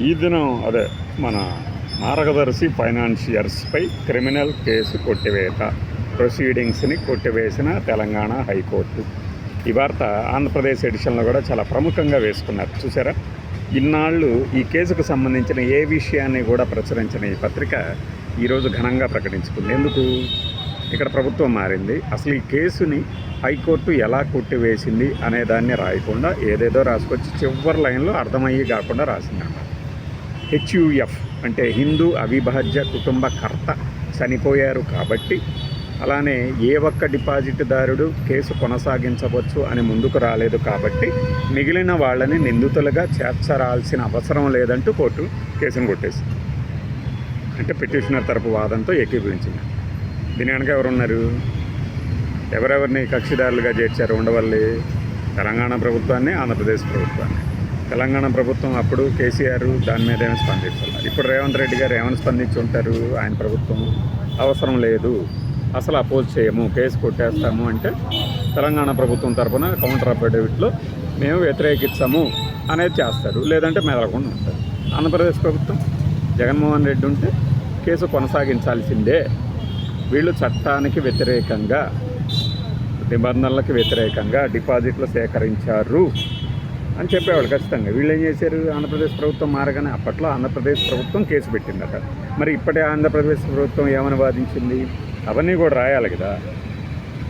ఈ దినం అదే మన మార్గదర్శి ఫైనాన్షియర్స్పై క్రిమినల్ కేసు కొట్టివేత ప్రొసీడింగ్స్ని కొట్టివేసిన తెలంగాణ హైకోర్టు. ఈ వార్త ఆంధ్రప్రదేశ్ ఎడిషన్లో కూడా చాలా ప్రముఖంగా వేసుకున్నారు. చూసారా? ఇన్నాళ్ళు ఈ కేసుకు సంబంధించిన ఏ విషయాన్ని కూడా ప్రచురించిన ఈ పత్రిక ఈరోజు ఘనంగా ప్రకటించుకుంది. ఎందుకు? ఇక్కడ ప్రభుత్వం మారింది. అసలు ఈ కేసుని హైకోర్టు ఎలా కొట్టివేసింది అనే దాన్ని రాయకుండా ఏదేదో రాసుకొచ్చి చివరి లైన్లో అర్థమయ్యి కాకుండా రాసిందన్నమాట హెచ్యుఎఫ్ అంటే హిందూ అవిభాజ్య కుటుంబ కర్త చనిపోయారు కాబట్టి అలానే ఏ ఒక్క డిపాజిట్దారుడు కేసు కొనసాగించవచ్చు అని ముందుకు రాలేదు కాబట్టి మిగిలిన వాళ్ళని నిందితులుగా చేర్చరాల్సిన అవసరం లేదంటూ కోర్టు కేసును కొట్టేసింది. అంటే పిటిషనర్ తరపు వాదంతో ఏకీభవించింది. దీని వెనక ఎవరున్నారు? ఎవరెవరిని కక్షిదారులుగా చేర్చారు ఉండవల్లి? తెలంగాణ ప్రభుత్వాన్ని ఆంధ్రప్రదేశ్ ప్రభుత్వాన్ని? తెలంగాణ ప్రభుత్వం అప్పుడు కేసీఆర్ దాని మీద ఏమైనా స్పందిస్తున్నారు. ఇప్పుడు రేవంత్ రెడ్డి గారు ఏమైనా స్పందించి ఉంటారు ఆయన ప్రభుత్వం అవసరం లేదు. అసలు అపోజ్ చేయము కేసు కొట్టేస్తాము అంటే తెలంగాణ ప్రభుత్వం తరఫున కౌంటర్ అఫిడవిట్లో మేము వ్యతిరేకిస్తాము అనేది చేస్తారు. లేదంటే మెదలకుండా ఉంటారు. ఆంధ్రప్రదేశ్ ప్రభుత్వం జగన్మోహన్ రెడ్డి ఉంటే కేసు కొనసాగించాల్సిందే. వీళ్ళు చట్టానికి వ్యతిరేకంగా నిబంధనలకు వ్యతిరేకంగా డిపాజిట్లు సేకరించారు. అని చెప్పేవాళ్ళు ఖచ్చితంగా. వీళ్ళు ఏం చేశారు? ఆంధ్రప్రదేశ్ ప్రభుత్వం మారగానే అప్పట్లో ఆంధ్రప్రదేశ్ ప్రభుత్వం కేసు పెట్టిందట. మరి ఇప్పటి ఆంధ్రప్రదేశ్ ప్రభుత్వం ఏమని వాదించింది? అవన్నీ కూడా రాయాలి కదా.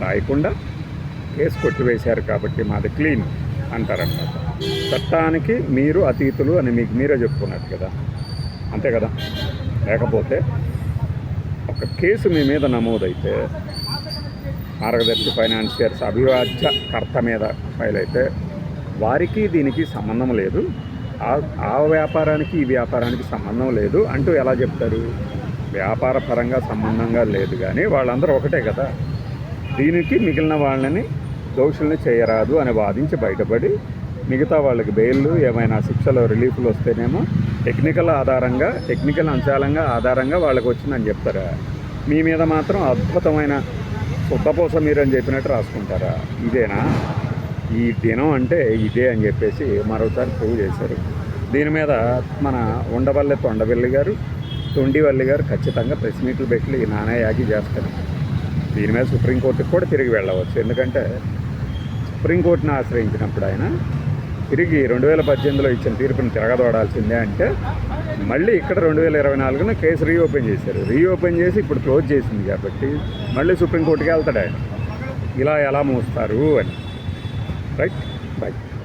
రాయకుండా కేసు కొట్టివేశారు కాబట్టి మాది క్లీన్ అంటారనమాట చట్టానికి మీరు అతీతులు అని మీకు మీరే చెప్పుకున్నారు కదా. అంతే కదా. లేకపోతే ఒక కేసు మీ మీద నమోదైతే మార్గదర్శి ఫైనాన్షియర్స్ అభివాజ్య కర్త మీద ఫైల్ అయితే వారికి దీనికి సంబంధం లేదు. ఆ- ఆ వ్యాపారానికి ఈ వ్యాపారానికి సంబంధం లేదు అంటూ ఎలా చెప్తారు? వ్యాపార పరంగా సంబంధంగా లేదు కానీ వాళ్ళందరూ ఒకటే కదా. దీనికి మిగిలిన వాళ్ళని దోషుల్ని చేయరాదు అని వాదించి బయటపడి మిగతా వాళ్ళకి బెయిల్ ఏమైనా శిక్షలు రిలీఫ్లు వస్తేనేమో టెక్నికల్ ఆధారంగా టెక్నికల్ అంశాలంగా ఆధారంగా వాళ్ళకి వచ్చిందని చెప్తారా? మీ మీద మాత్రం అద్భుతమైన శుద్ధపోస మీరని చెప్పినట్టు రాసుకుంటారా? ఇదేనా? ఈ దినం అంటే ఇదే అని చెప్పేసి మరోసారి ప్రూవ్ చేశారు. దీని మీద మన ఉండవల్లి తొండవల్లి గారు తొండివల్లి గారు ఖచ్చితంగా ప్రెస్ మీట్లు పెట్టి నానా యాగి చేస్తారు. దీని మీద సుప్రీంకోర్టుకు కూడా తిరిగి వెళ్ళవచ్చు. ఎందుకంటే సుప్రీంకోర్టును ఆశ్రయించినప్పుడు ఆయన తిరిగి రెండు వేల పద్దెనిమిదిలో ఇచ్చిన తీర్పుని తిరగదోడాల్సిందే అంటే మళ్ళీ ఇక్కడ రెండు వేల ఇరవై నాలుగున కేసు రీఓపెన్ చేశారు. రీఓపెన్ చేసి ఇప్పుడు క్లోజ్ చేసింది కాబట్టి మళ్ళీ సుప్రీంకోర్టుకి వెళ్తాడు ఆయన. ఇలా ఎలా మూస్తారు అని. right? Bye